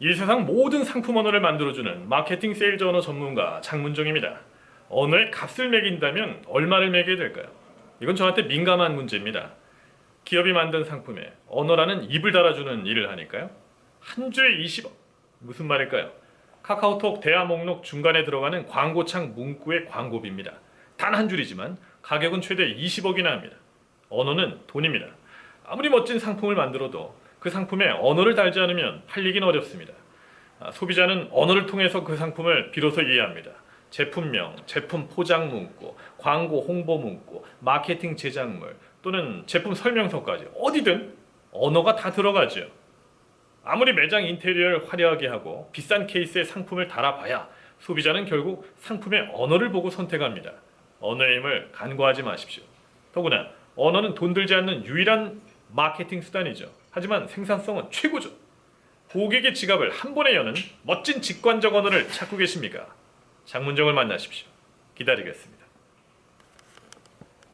이 세상 모든 상품 언어를 만들어주는 마케팅 세일즈 언어 전문가 장문정입니다. 언어에 값을 매긴다면 얼마를 매겨야 될까요? 이건 저한테 민감한 문제입니다. 기업이 만든 상품에 언어라는 입을 달아주는 일을 하니까요. 한 주에 20억. 무슨 말일까요? 카카오톡 대화 목록 중간에 들어가는 광고창 문구의 광고비입니다. 단 한 줄이지만 가격은 최대 20억이나 합니다. 언어는 돈입니다. 아무리 멋진 상품을 만들어도 그 상품에 언어를 달지 않으면 팔리긴 어렵습니다. 아, 소비자는 언어를 통해서 그 상품을 비로소 이해합니다. 제품명, 제품 포장 문구, 광고 홍보 문구, 마케팅 제작물 또는 제품 설명서까지 어디든 언어가 다 들어가죠. 아무리 매장 인테리어를 화려하게 하고 비싼 케이스에 상품을 달아봐야 소비자는 결국 상품의 언어를 보고 선택합니다. 언어의 힘을 간과하지 마십시오. 더구나 언어는 돈 들지 않는 유일한 마케팅 수단이죠. 하지만 생산성은 최고죠. 고객의 지갑을 한 번에 여는 멋진 직관적 언어를 찾고 계십니까? 장문정을 만나십시오. 기다리겠습니다.